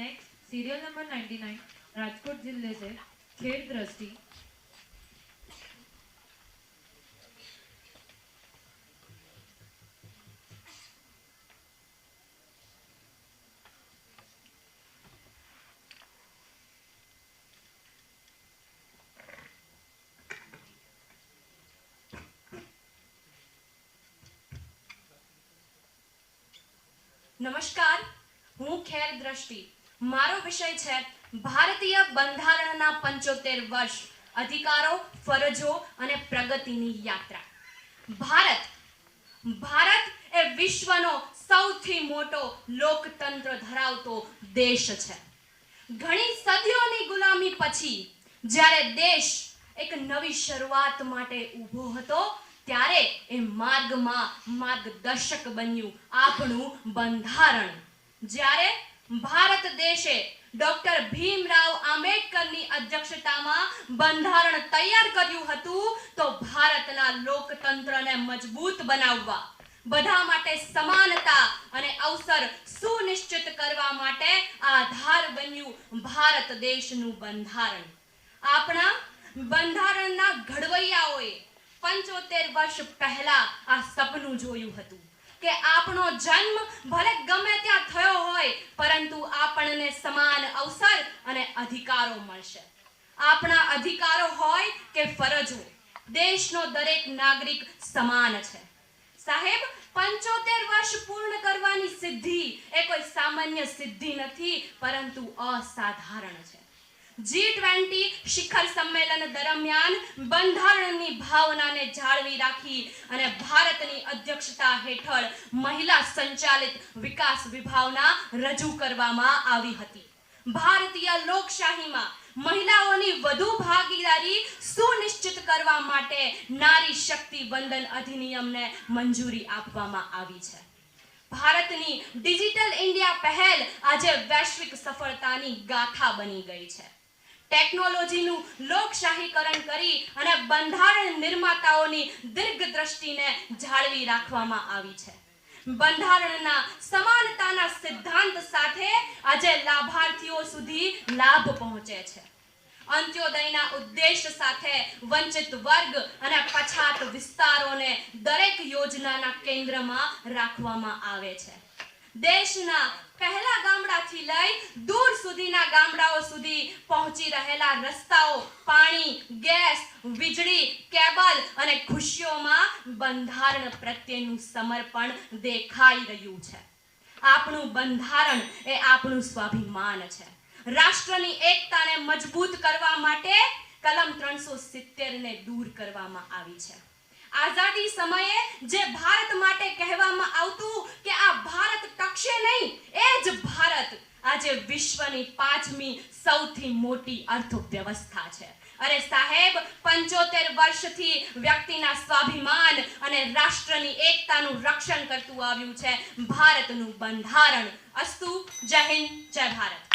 Next serial number ninety nine Rajkot જિલ્લે છે ખેડ દ્રષ્ટિ નમસ્કાર હું ખેર દ્રષ્ટિ મારો વિષય છે ભારતીય બંધારણના પંચોતેર વર્ષ, અધિકારો, ફરજો અને પ્રગતિની યાત્રા. ભારત ભારત એ વિશ્વનો સૌથી મોટો લોકતંત્ર ધરાવતો દેશ છે. ઘણી સદીઓની ગુલામી પછી, જ્યારે દેશ એક નવી શરૂઆત માટે ઊભો હતો, ત્યારે એ માર્ગમાં માર્ગદર્શક બન્યું આપણું બંધારણ. જ્યારે ભારત દેશે. ડોક્ટર ભીમરાવ આંબેડકરની અધ્યક્ષતામાં બંધારણ તૈયાર કર્યું હતું તો ભારતના લોકતંત્રને મજબૂત બનાવવા. બધા માટે સમાનતા અને અવસર સુનિશ્ચિત કરવા માટે આધાર બન્યું ભારત દેશનું બંધારણ. આપણા બંધારણના ઘડવૈયાઓએ પંચોતેર વર્ષ પહેલા આ સપનું જોયું હતું કે આપણો જન્મ ભલે ગમે થયો હોય, પરંતુ આપણને સમાન અવસર અને અધિકારો મળશે. આપણા અધિકારો હોય કે ફરજો, દેશનો દરેક નાગરિક સમાન છે. સાહેબ, પંચોતેર વર્ષ પૂર્ણ કરવાની સિદ્ધિ એ કોઈ સામાન્ય સિદ્ધિ નથી, પરંતુ અસાધારણ છે. જી ટ્વેન્ટી શિખર સંમેલન દરમિયાન બંધારણની ભાવનાને જાળવી રાખી અને ભારતની અધ્યક્ષતા હેઠળ મહિલા સંચાલિત વિકાસ વિભાવના રજૂ કરવામાં આવી હતી. ભારતીય લોકશાહીમાં મહિલાઓની વધુ ભાગીદારી સુનિશ્ચિત કરવા માટે નારી શક્તિ વંદન અધિનિયમને મંજૂરી આપવામાં આવી છે. ભારતની ડિજિટલ ઇન્ડિયા પહેલ આજે વૈશ્વિક સફળતાની ગાથા બની ગઈ છે. ટેકનોલોજીનું લોકશાહીકરણ કરી અને બંધારણ નિર્માતાઓની દીર્ઘ દ્રષ્ટિને જાળવી રાખવામાં આવી છે. બંધારણના સમાનતાના સિદ્ધાંત સાથે આજે લાભાર્થીઓ સુધી લાભ પહોંચે છે. અંત્યોદયના ઉદ્દેશ સાથે વંચિત વર્ગ અને પછાત વિસ્તારોને દરેક યોજનાના કેન્દ્રમાં રાખવામાં આવે છે. દેશના પહેલા ગામડાથી લઈ દૂર સુધીના ગામડાઓ સુધી પહોંચી રહેલા રસ્તાઓ, પાણી, ગેસ, વીજળી, કેબલ અને ખુશીઓમાં બંધારણ પ્રત્યેનું સમર્પણ દેખાઈ રહ્યું છે. આપણું બંધારણ એ આપણું સ્વાભિમાન છે. રાષ્ટ્રની એકતાને મજબૂત કરવા માટે કલમ ત્રણસો સિત્તેર ને દૂર કરવામાં આવી છે. આઝાદી સમયે જે ભારત માટે કહેવામાં આવતું કે આ ભારત ટકશે નહીં, એ જ ભારત આજે વિશ્વની પાંચમી સૌથી મોટી અર્થવ્યવસ્થા છે. અરે સાહેબ, પંચોતેર વર્ષથી વ્યક્તિના સ્વાભિમાન અને રાષ્ટ્રની એકતાનું રક્ષણ કરતું આવ્યું છે. ભારતનું બંધારણ અસ્તુ. જય હિન્દ, જય ભારત.